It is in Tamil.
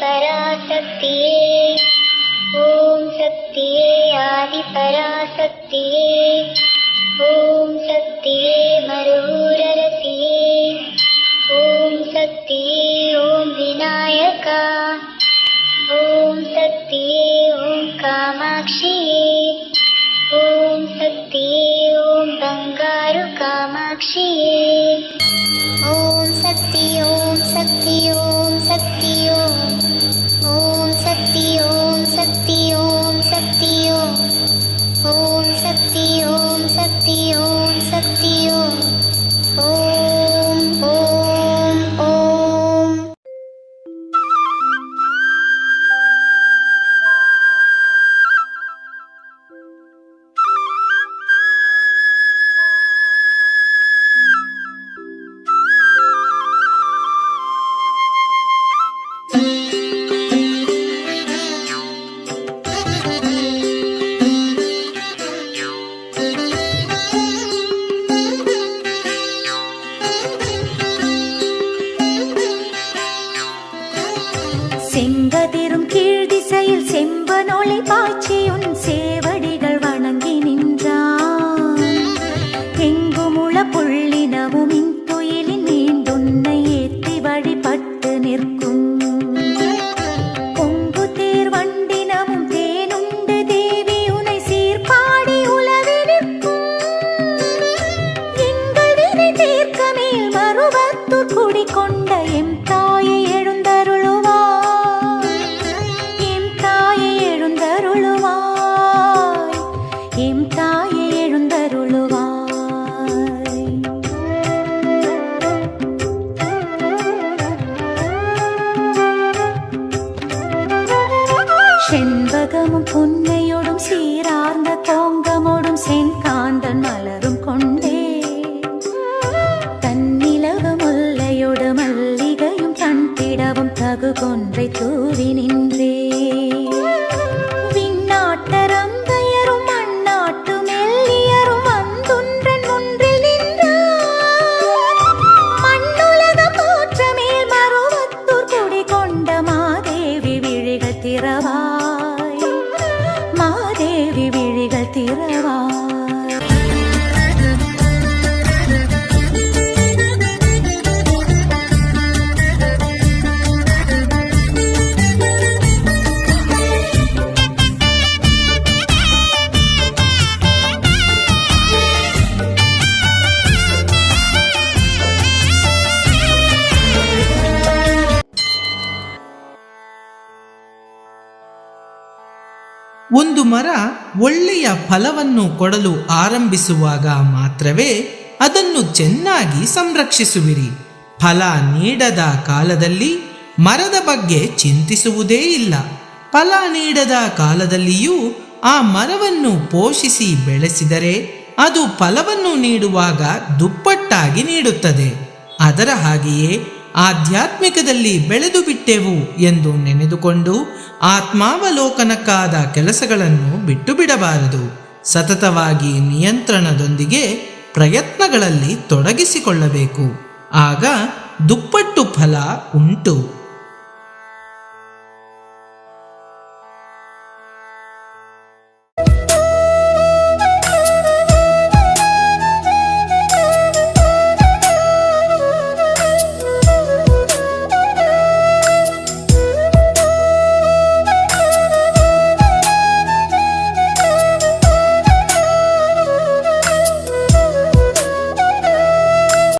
पराशक्तिये। ॐ आदिपराशक्तिये। ॐ शक्तिये मरूररसिये ॐ शक्तिये ॐ विनायका। ॐ शक्तिये ॐ कामाक्षिये। ॐ शक्तिये ॐ बङ्गारु कामाक्षिये। ॐ செங்கதிரும் கீழ் திசையில் செம்பனொளி பாய்ச்சியுன் சேவடிகள் வணங்கி நின்றான். எங்குமுள புள்ளினமும் இந்துயிலின் நீண்டுன்னை ஏத்தி வழிபட்டு நிற்கும். பொங்கு தேர் வண்டினமும் தேனுண்டு தேவி உனை சீர்பாடி உலவி நிற்கும். எங்கள் வினை தீர்க்க எழுந்தருளுவாய். செண்பகமும் புன்னையோடும் சீரார்ந்த கோங்கமோடும் செங்காந்தன் மலரும் கொண்டே. தன்னிலவு முல்லையோடு மல்லிகையும் தண்டிடவும் தகு கொண்டு ಒಂದು ಮರ ಒಳ್ಳೆಯ ಫಲವನ್ನು ಕೊಡಲು ಆರಂಭಿಸುವಾಗ ಮಾತ್ರವೇ ಅದನ್ನು ಚೆನ್ನಾಗಿ ಸಂರಕ್ಷಿಸುವಿರಿ. ಫಲ ನೀಡದ ಕಾಲದಲ್ಲಿ ಮರದ ಬಗ್ಗೆ ಚಿಂತಿಸುವುದೇ ಇಲ್ಲ. ಫಲ ನೀಡದ ಕಾಲದಲ್ಲಿಯೂ ಆ ಮರವನ್ನು ಪೋಷಿಸಿ ಬೆಳೆಸಿದರೆ ಅದು ಫಲವನ್ನು ನೀಡುವಾಗ ದುಪ್ಪಟ್ಟಾಗಿ ನೀಡುತ್ತದೆ. ಅದರ ಹಾಗೆಯೇ ಆಧ್ಯಾತ್ಮಿಕದಲ್ಲಿ ಬೆಳೆದು ಬಿಟ್ಟೆವು ಎಂದು ನೆನೆದುಕೊಂಡು ಆತ್ಮಾವಲೋಕನಕ್ಕಾದ ಕೆಲಸಗಳನ್ನು ಬಿಟ್ಟು ಬಿಡಬಾರದು ಸತತವಾಗಿ ನಿಯಂತ್ರಣದೊಂದಿಗೆ ಪ್ರಯತ್ನಗಳಲ್ಲಿ ತೊಡಗಿಸಿಕೊಳ್ಳಬೇಕು. ಆಗ ದುಪ್ಪಟ್ಟು ಫಲ ಉಂಟು.